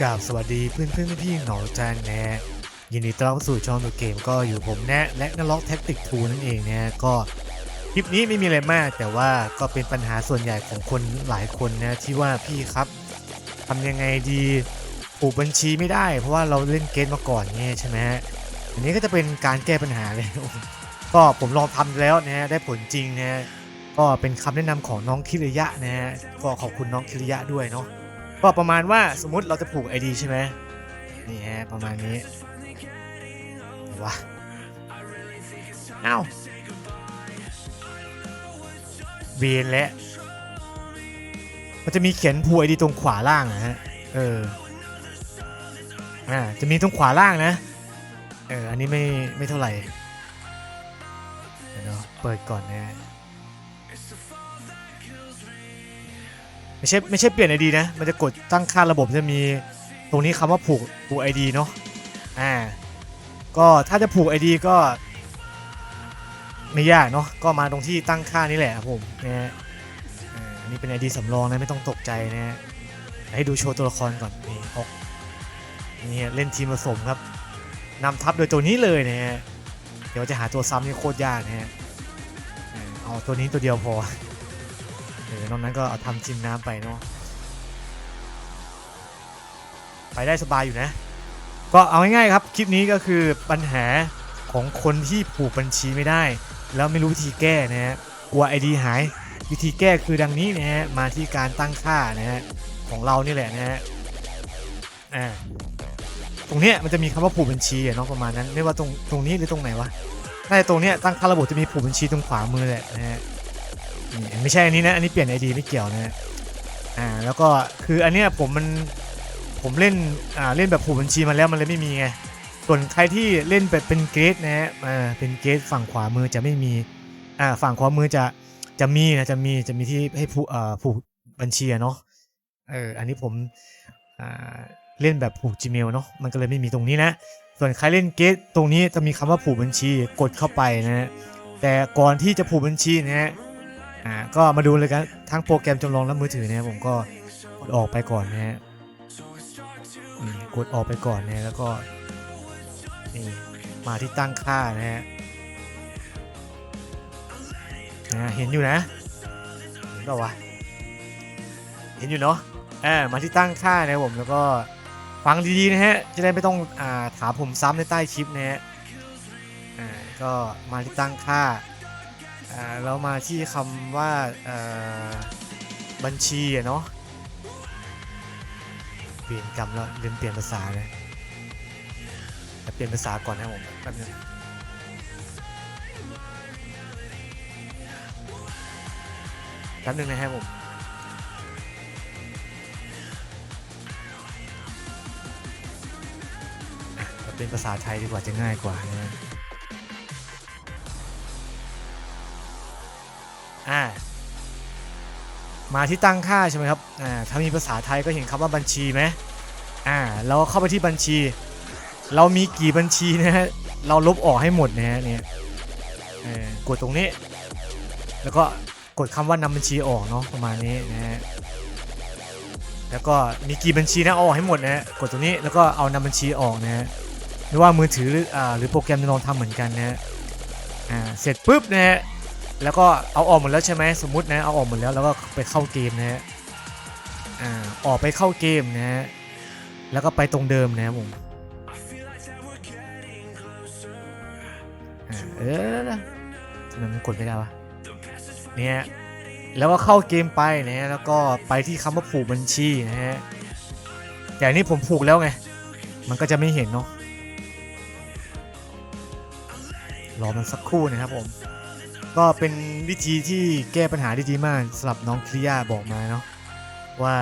กราบสวัสดีเพื่อนเพื่อนๆพี่ๆหนอจานแนะ ยินดีต้อนรับสู่ช่องตัวเกมก็อยู่ผมแนะและนล็อกแท็กติกทูนั่นเองนะก็คลิปนี้ไม่มีอะไรมาก แต่ว่าก็เป็นปัญหาส่วนใหญ่ของคนหลายคนนะที่ว่าพี่ครับทำยังไงดีผูกบัญชีไม่ได้ เพราะว่าเราเล่นเกมมาก่อนเนี่ยใช่ไหมฮะอันนี้ก็จะเป็นการแก้ปัญหาเลยก็ผมลองทำแล้วนะฮะได้ผลจริงนะฮะก็เป็นคำแนะนำของน้องคิริยะนะฮะก็ขอบคุณน้องคิริยะด้วยเนาะ ก็ประมาณว่าสมมติเราจะผูก ID ใช่ไหมนี่ฮะประมาณนี้วะเอ้าเวียนแล้วมันจะมีเขียนผูก ID ตรงขวาล่างนะฮะเอออ่าจะมีตรงขวาล่างนะ เอออันนี้ไม่ไม่เท่าไหร่เดี๋ยวเนาะเปิดก่อนนะ ไม่ใช่ไม่ใช่เปลี่ยน ID นะ มันจะกดตั้งค่าระบบจะมีตรงนี้คำว่าผูกผูก ID เนาะอ่าก็ถ้าจะผูก ID ก็ ไม่ยากเนาะก็มาตรงที่ตั้งค่านี่แหละครับผมนะฮะอ่าอันนี้เป็น ID สำรองนะไม่ต้องตกใจนะฮะให้ดูโชว์ตัวละครก่อนนี่ออกนี่เล่นทีมผสมครับนำทัพโดยตัวนี้เลยนะฮะเดี๋ยวจะหาตัวซ้ำนี่โคตรยากนะฮะเอาตัวนี้ตัวเดียวพอ เออนอกนั้นก็เอาทำจิมน้ำไปเนาะไปได้สบายอยู่นะ ก็เอาง่ายๆครับ คลิปนี้ก็คือปัญหาของคนที่ผูกบัญชีไม่ได้ แล้วไม่รู้วิธีแก้นะฮะกลัว ID หาย วิธีแก้คือดังนี้นะฮะมาที่การตั้งค่านะฮะของเรานี่แหละนะฮะอ่าตรงเนี้ยมันจะมีคำว่าผูกบัญชีเนาะประมาณนั้น ไม่ว่าตรงตรงนี้หรือตรงไหนวะน่าจะตรงเนี้ยตั้งค่าระบบจะมีผูกบัญชีตรงขวามือแหละนะฮะ นี่ไม่ใช่อันนี้นะ อันนี้เปลี่ยน ID ไม่เกี่ยวนะอ่าแล้วก็คืออันเนี้ยผมมันผมเล่นอ่าเล่นแบบผูกบัญชีมาแล้วมันเลยไม่มีไงส่วนใครที่เล่นแบบเป็นเกรดนะฮะอ่าเป็นเกรดฝั่งขวามือจะไม่มีอ่าฝั่งขวามือจะจะมีนะจะมีจะมีที่ให้ผูกอ่าผูกบัญชีเนาะเอออันนี้ผมอ่าเล่นแบบผูก Gmail เนาะมันก็เลยไม่มีตรงนี้นะ ส่วนใครเล่นเกตตรงนี้จะมีคำว่าผูกบัญชีกดเข้าไปนะฮะแต่ก่อนที่จะผูกบัญชีนะฮะ อ่าก็มาดูเลยกันทั้งโปรแกรมจำลองและมือถือเนี่ยผมก็กดออกไปก่อนนะฮะกดออกไปก่อนนะแล้วก็นี่มาที่ตั้งค่านะฮะเห็นอยู่นะเห็นเปล่าวะเห็นอยู่เนาะอ่ามาที่ตั้งค่านะผมแล้วก็ฟังดีๆนะฮะจะได้ไม่ต้องอ่าถามผมซ้ำในใต้คลิปนะฮะอ่าก็มาที่ตั้งค่า อ่ามาที่คำว่าบัญชีเนาะเปลี่ยนกรรมแล้วลืมเปลี่ยนภาษาเลยแต่เปลี่ยนภาษาก่อนนะผมแป๊บนึงแป๊บนึงนะครับผมเอาเป็นภาษาไทยดีกว่าจะง่ายกว่านะ อ่ามาที่ตั้งค่าใช่ไหมครับอ่าถ้ามีภาษาไทยก็เห็นคำว่าบัญชีไหมอ่าเราเข้าไปที่บัญชี เรามีกี่บัญชีนะฮะเราลบออกให้หมดนะฮะเนี่ยกดตรงนี้ แล้วก็กดคำว่านำบัญชีออกเนาะประมาณนี้นะฮะแล้วก็มีกี่บัญชีนะเอาออกให้หมดนะฮะกดตรงนี้แล้วก็เอานำบัญชีออกนะฮะไม่ว่ามือถือหรืออ่าหรือโปรแกรมจะลองทำเหมือนกันนะฮะอ่าเสร็จปุ๊บนะฮะ แล้วก็เอาออกหมดแล้วใช่ไหมสมมตินะเอาออกหมดแล้วแล้วก็ไปเข้าเกมนะฮะอ่าออกไปเข้าเกมนะฮะแล้วก็ไปตรงเดิมนะครับผมเออทำไมมันกดไม่ได้วะเนี่ยแล้วก็เข้าเกมไปนะฮะแล้วก็ไปที่คำว่าผูกบัญชีนะฮะแต่อันนี้ผมผูกแล้วไง มันก็จะไม่เห็นเนาะรอมันสักครู่นะครับผม ก็เป็นวิธีที่แก้ปัญหาได้ดีมากสำหรับน้องคริยาบอกมาเนาะว่า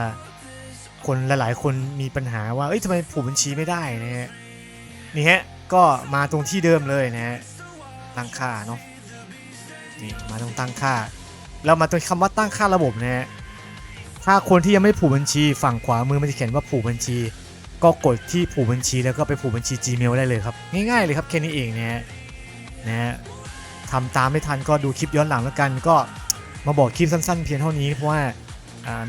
คนหลายๆ คนมีปัญหาว่าเอ้ยทำไมผูกบัญชีไม่ได้นะฮะนี่ฮะก็มาตรงที่เดิมเลยนะฮะตั้งค่าเนาะนี่มาตรงตั้งค่าแล้วมาตรงคำว่าตั้งค่าระบบนะฮะถ้าคนที่ยังไม่ผูกบัญชีฝั่งขวามือมันจะเขียนว่าผูกบัญชี ก็กดที่ผูกบัญชีแล้วก็ไปผูกบัญชี Gmail ได้เลยครับง่ายๆเลยครับแค่นี้เองนะฮะนะฮะ ทำตามไม่ทันก็ดูคลิปย้อนหลังแล้วกัน ก็มาบอกคลิปสั้นๆ เพียงเท่านี้เพราะว่า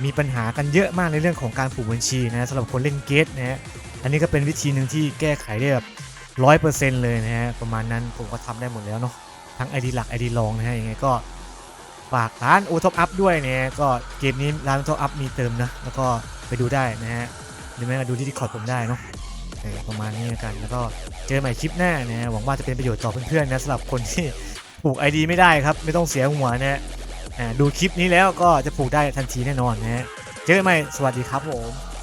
มีปัญหากันเยอะมากในเรื่องของการผูกบัญชีนะสำหรับคนเล่นเกตนะฮะอันนี้ก็เป็นวิธีหนึ่งที่แก้ไขได้แบบร้อยเปอร์เซ็นต์เลยนะฮะประมาณนั้นผมก็ทำได้หมดแล้วเนาะทั้ง ID หลัก ID รองนะฮะยังไงก็ฝากร้านโอท็อปอัพด้วยเนะก็เกมนี้ร้านโอท็อปอัพมีเติมนะแล้วก็ไปดูได้นะฮะหรือไม่ก็ดูที่ดิคอร์ดผมได้เนาะประมาณนี้แล้วกันแล้วก็เจอใหม่คลิปหน้านะฮะหวังว่าจะเป็นประโยชน์ต่อเพื่อนๆนะสำหรับคนที่ ลูก ID ไม่ได้ครับ ไม่ต้องเสียหัวนะฮะดูคลิปนี้แล้วก็จะปลูกได้ทันทีแน่นอนนะฮะเจอกันใหม่สวัสดีครับผม